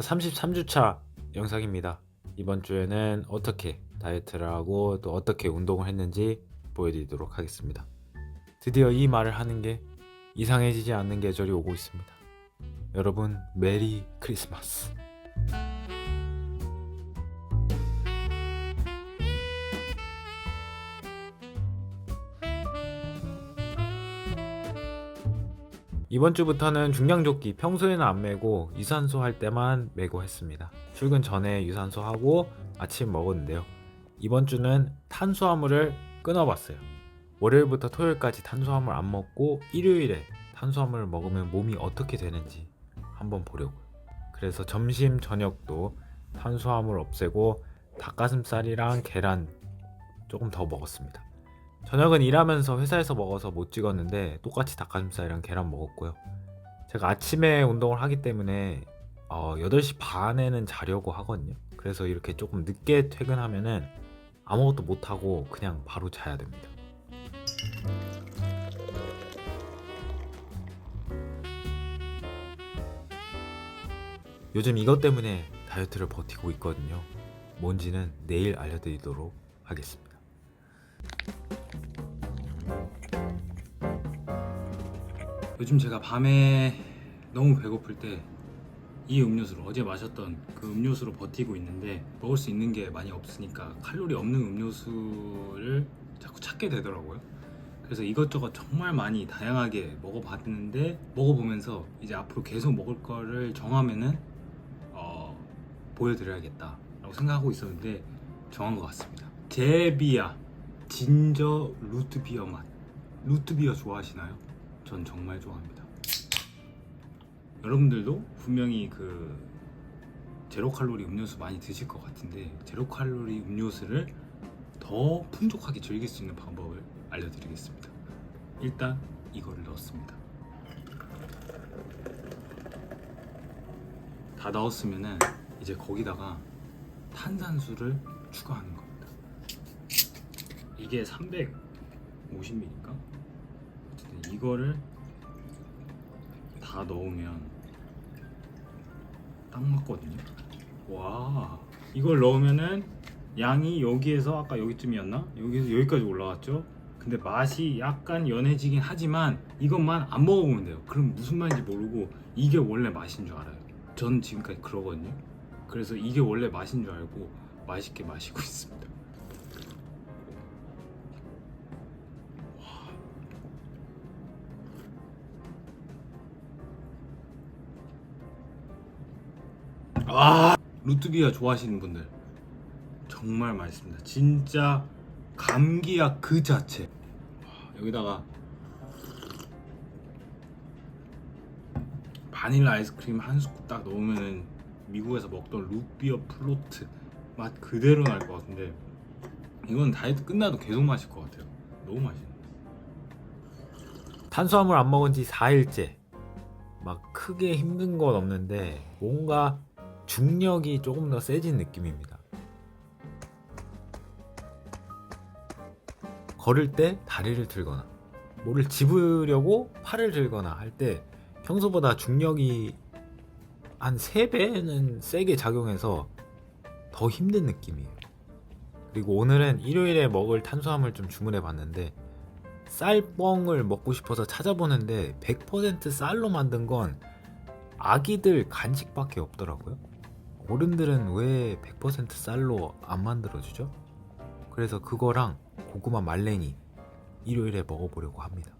자, 33주차 영상입니다. 이번 주에는 어떻게 다이어트를 하고 또 어떻게 운동을 했는지 보여드리도록 하겠습니다. 드디어 이 말을 하는 게 이상해지지 않는 계절이 오고 있습니다. 여러분, 메리 크리스마스. 이번 주부터는 중량조끼 평소에는 안 메고 유산소 할 때만 메고 했습니다. 출근 전에 유산소 하고 아침 먹었는데요. 이번 주는 탄수화물을 끊어봤어요. 월요일부터 토요일까지 탄수화물 안 먹고 일요일에 탄수화물을 먹으면 몸이 어떻게 되는지 한번 보려고요. 그래서 점심 저녁도 탄수화물 없애고 닭가슴살이랑 계란 조금 더 먹었습니다. 저녁은 일하면서 회사에서 먹어서 못 찍었는데 똑같이 닭가슴살이랑 계란 먹었고요. 제가 아침에 운동을 하기 때문에 어, 8시 반에는 자려고 하거든요. 그래서 이렇게 조금 늦게 퇴근하면은 아무것도 못 하고 그냥 바로 자야 됩니다. 요즘 이것 때문에 다이어트를 버티고 있거든요. 뭔지는 내일 알려드리도록 하겠습니다. 요즘 제가 밤에 너무 배고플 때 이 음료수로 어제 마셨던 그 음료수로 버티고 있는데 먹을 수 있는 게 많이 없으니까 칼로리 없는 음료수를 자꾸 찾게 되더라고요. 그래서 이것저것 정말 많이 다양하게 먹어봤는데 먹어보면서 이제 앞으로 계속 먹을 거를 정하면은 어, 보여드려야겠다라고 생각하고 있었는데 정한 것 같습니다. 제비아 진저 루트비어 맛. 루트비어 좋아하시나요? 전 정말 좋아합니다. 여러분들도 분명히 그 제로 칼로리 음료수 많이 드실 것 같은데 제로 칼로리 음료수를 더 풍족하게 즐길 수 있는 방법을 알려드리겠습니다. 일단 이거를 넣었습니다. 다 넣었으면은 이제 거기다가 탄산수를 추가하는 겁니다. 이게 350ml인가? 이거를 다 넣으면 딱 맞거든요. 와, 이걸 넣으면은 양이 여기에서 아까 여기쯤이었나? 여기에서 여기까지 올라왔죠. 근데 맛이 약간 연해지긴 하지만 이것만 안 먹어보면 돼요. 그럼 무슨 맛인지 모르고 이게 원래 맛인 줄 알아요. 전 지금까지 그러거든요. 그래서 이게 원래 맛인 줄 알고 맛있게 마시고 있습니다. 아 루트비아 좋아하시는 분들 정말 맛있습니다. 진짜 감기약 그 자체. 와, 여기다가 바닐라 아이스크림 한 스쿱 딱 넣으면 미국에서 먹던 루트비어 플로트 맛 그대로 날 것 같은데 이건 다이어트 끝나도 계속 마실 것 같아요. 너무 맛있네. 탄수화물 안 먹은 지 4일째. 막 크게 힘든 건 없는데 뭔가 중력이 조금 더 세진 느낌입니다. 걸을 때 다리를 들거나 뭐를 집으려고 팔을 들거나 할 때 평소보다 중력이 한 3배는 세게 작용해서 더 힘든 느낌이에요. 그리고 오늘은 일요일에 먹을 탄수화물 좀 주문해 봤는데 쌀뻥을 먹고 싶어서 찾아보는데 100% 쌀로 만든 건 아기들 간식밖에 없더라고요. 어른들은 왜 100% 쌀로 안 만들어주죠? 그래서 그거랑 고구마 말랭이 일요일에 먹어보려고 합니다.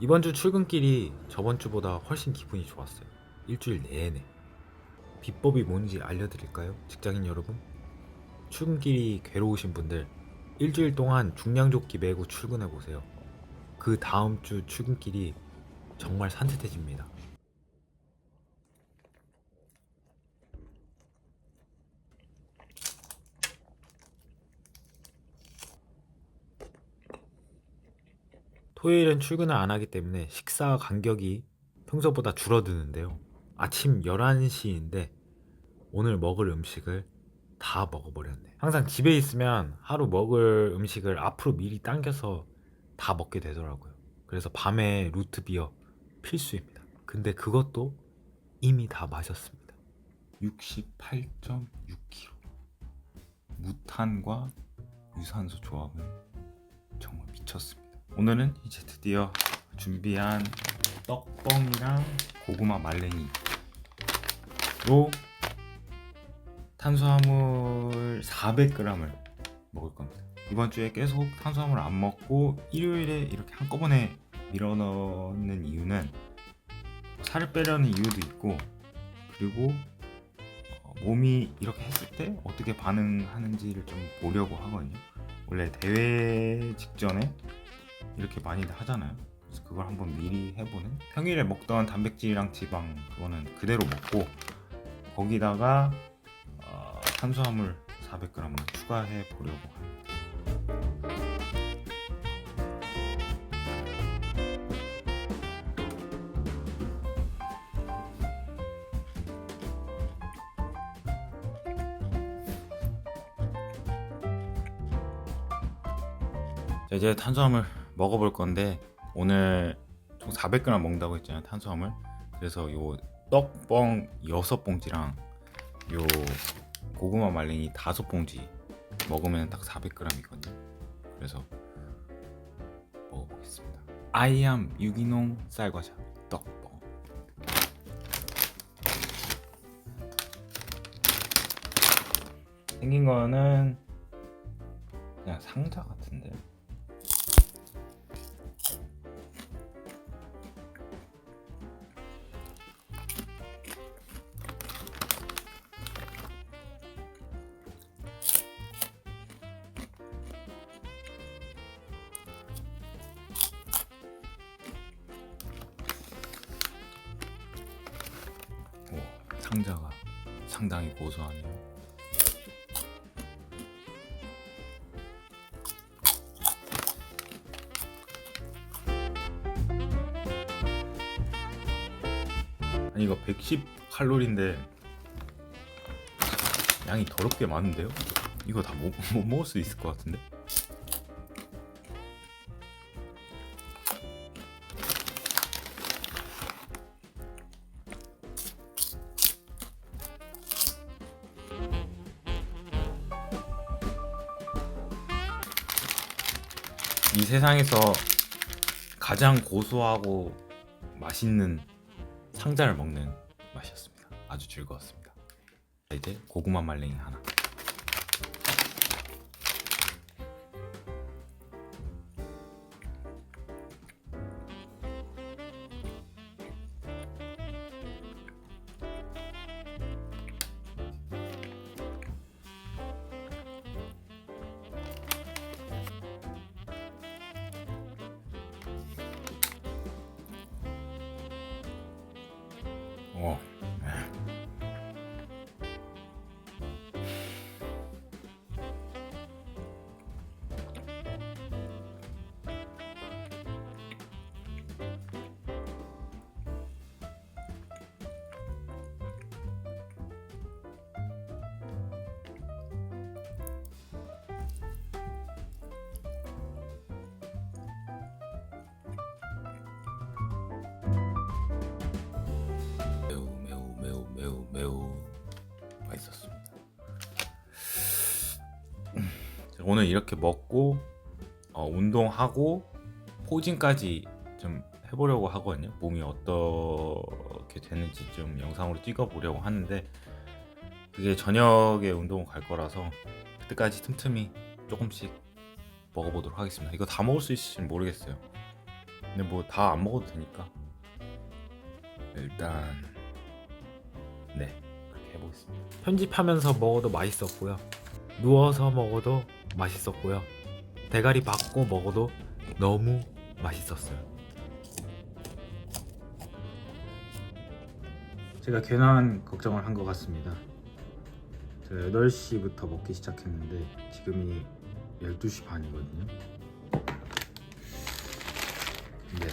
이번 주 출근길이 저번 주보다 훨씬 기분이 좋았어요. 일주일 내내. 비법이 뭔지 알려드릴까요? 직장인 여러분? 출근길이 괴로우신 분들 일주일 동안 중량조끼 메고 출근해 보세요. 그 다음 주 출근길이 정말 산뜻해집니다. 토요일은 출근을 안 하기 때문에 식사 간격이 평소보다 줄어드는데요. 아침 11시인데 오늘 먹을 음식을 다 먹어버렸네. 항상 집에 있으면 하루 먹을 음식을 앞으로 미리 당겨서 다 먹게 되더라고요. 그래서 밤에 루트비어 필수입니다. 근데 그것도 이미 다 마셨습니다. 68.6kg. 무탄과 유산소 조합은 정말 미쳤습니다. 오늘은 이제 드디어 준비한 떡뻥이랑 고구마 말랭이로 탄수화물 400g을 먹을 겁니다. 이번 주에 계속 탄수화물 안 먹고 일요일에 이렇게 한꺼번에 밀어 넣는 이유는 살을 빼려는 이유도 있고 그리고 어, 몸이 이렇게 했을 때 어떻게 반응하는지를 좀 보려고 하거든요. 원래 대회 직전에 이렇게 많이들 하잖아요. 그래서 그걸 한번 미리 해보는. 평일에 먹던 단백질이랑 지방 그거는 그대로 먹고 거기다가 어, 탄수화물 400g을 추가해 보려고 합니다. 자, 이제 탄수화물 먹어볼 건데 오늘 총 400g 먹는다고 했잖아요 탄수화물. 그래서 요 떡뻥 6봉지랑 요 고구마 말랭이 5봉지 먹으면 딱 400g이거든요. 그래서 먹어보겠습니다. 아이암 유기농 쌀과자 떡뻥 생긴 거는 그냥 상자 같은데 상자가 상당히 고소하네요. 아니 이거 110 칼로리인데 양이 더럽게 많은데요? 이거 다못못 먹을 수 있을 것 같은데? 세상에서 가장 고소하고 맛있는 상자를 먹는 맛이었습니다. 아주 즐거웠습니다. 자, 이제 고구마 말랭이 하나. 매우 매우 맛있었습니다. 자, 오늘 이렇게 먹고 어, 운동하고 포징까지 좀 해보려고 하거든요. 몸이 어떻게 되는지 좀 영상으로 찍어보려고 하는데 그게 저녁에 운동 갈 거라서 그때까지 틈틈이 조금씩 먹어보도록 하겠습니다. 이거 다 먹을 수 있을지는 모르겠어요. 근데 뭐 다 안 먹어도 되니까 일단 네 그렇게 해보겠습니다. 편집하면서 먹어도 맛있었고요. 누워서 먹어도 맛있었고요. 대가리 받고 먹어도 너무 맛있었어요. 제가 괜한 걱정을 한 것 같습니다. 제가 8시부터 먹기 시작했는데 지금이 12시 반이거든요. 근데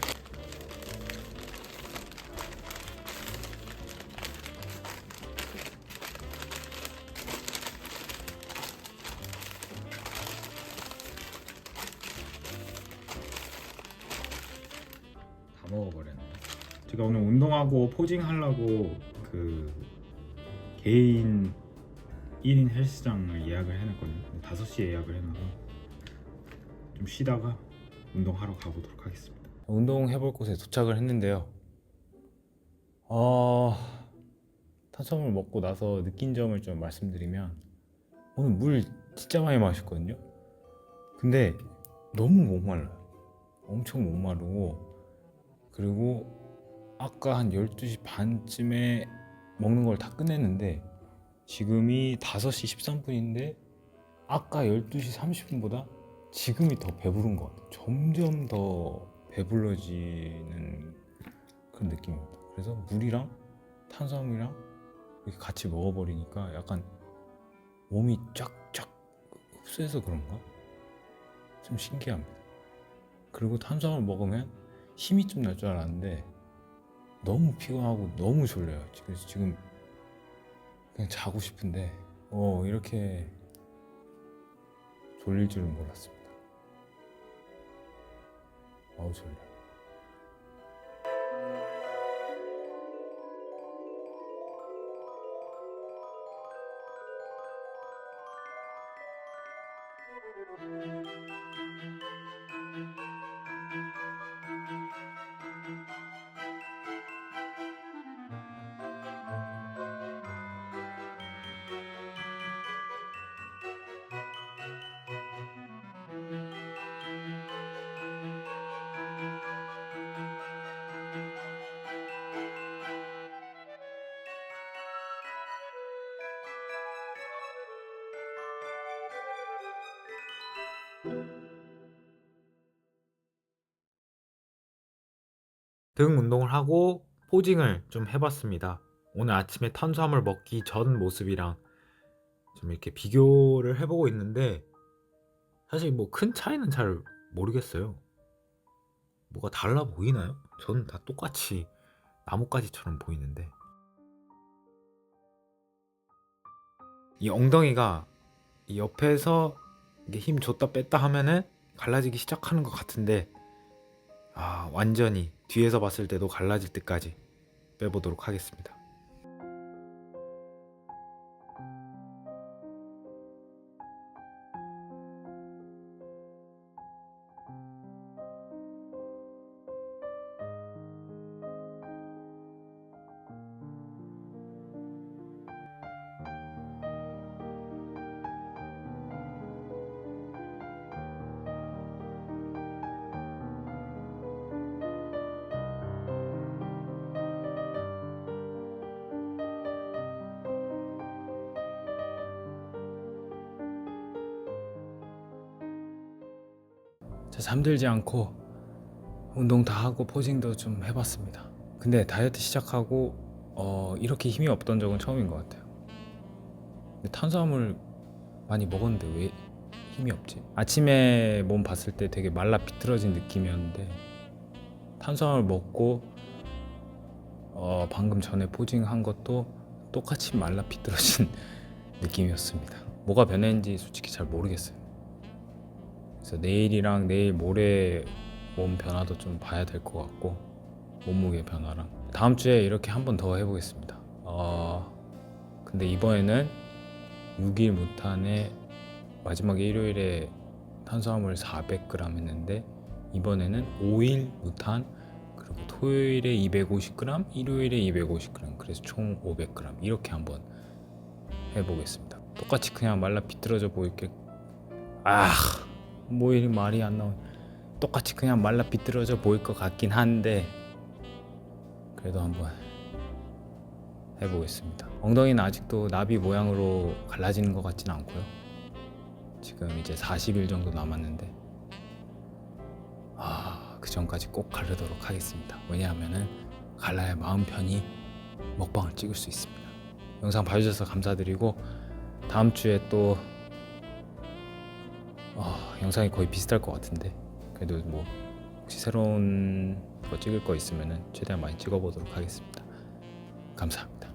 제가 오늘 운동하고 포징 하려고 그 개인 1인 헬스장을 예약을 해놨거든요. 5시에 예약을 해놔서 좀 쉬다가 운동하러 가보도록 하겠습니다. 운동해볼 곳에 도착을 했는데요. 어... 탄수화물 먹고 나서 느낀 점을 좀 말씀드리면 오늘 물 진짜 많이 마셨거든요. 근데 너무 목말라요. 엄청 목마르고 그리고 아까 한 12시 반쯤에 먹는 걸 다 끝냈는데 지금이 5시 13분인데 아까 12시 30분보다 지금이 더 배부른 것 같아요. 점점 더 배불러지는 그런 느낌입니다. 그래서 물이랑 탄수화물이랑 이렇게 같이 먹어버리니까 약간 몸이 쫙쫙 흡수해서 그런가? 좀 신기합니다. 그리고 탄수화물 먹으면 힘이 좀 날 줄 알았는데 너무 피곤하고 너무 졸려요. 그래서 지금 그냥 자고 싶은데 어 이렇게 졸릴 줄은 몰랐습니다. 어우 졸려. 등 운동을 하고 포징을 좀 해봤습니다. 오늘 아침에 탄수화물 먹기 전 모습이랑 좀 이렇게 비교를 해보고 있는데 사실 뭐 큰 차이는 잘 모르겠어요. 뭐가 달라 보이나요? 저는 다 똑같이 나뭇가지처럼 보이는데 이 엉덩이가 이 옆에서 이게 힘 줬다 뺐다 하면은 갈라지기 시작하는 것 같은데 아 완전히 뒤에서 봤을 때도 갈라질 때까지 빼보도록 하겠습니다. 잠들지 않고 운동 다 하고 포징도 좀 해봤습니다. 근데 다이어트 시작하고 어, 이렇게 힘이 없던 적은 처음인 것 같아요. 탄수화물 많이 먹었는데 왜 힘이 없지? 아침에 몸 봤을 때 되게 말라 비틀어진 느낌이었는데 탄수화물 먹고 어, 방금 전에 포징한 것도 똑같이 말라 비틀어진 느낌이었습니다. 뭐가 변했는지 솔직히 잘 모르겠어요. 그래서 내일이랑 내일 모레 몸 변화도 좀 봐야 될 것 같고 몸무게 변화랑 다음 주에 이렇게 한 번 더 해보겠습니다. 어 근데 이번에는 6일 무탄에 마지막 일요일에 탄수화물 400g 했는데 이번에는 5일 무탄 그리고 토요일에 250g, 일요일에 250g 그래서 총 500g 이렇게 한번 해보겠습니다. 똑같이 그냥 말라 비틀어져 보이게 아. 뭐 이리 말이 안 나오. 똑같이 그냥 말라 비틀어져 보일 것 같긴 한데 그래도 한번 해보겠습니다. 엉덩이는 아직도 나비 모양으로 갈라지는 것 같지는 않고요. 지금 이제 40일 정도 남았는데 아 그 전까지 꼭 가르도록 하겠습니다. 왜냐하면은 갈라야 마음 편히 먹방을 찍을 수 있습니다. 영상 봐주셔서 감사드리고 다음 주에 또 어, 영상이 거의 비슷할 것 같은데 그래도 뭐 혹시 새로운 거 찍을 거 있으면은 최대한 많이 찍어보도록 하겠습니다. 감사합니다.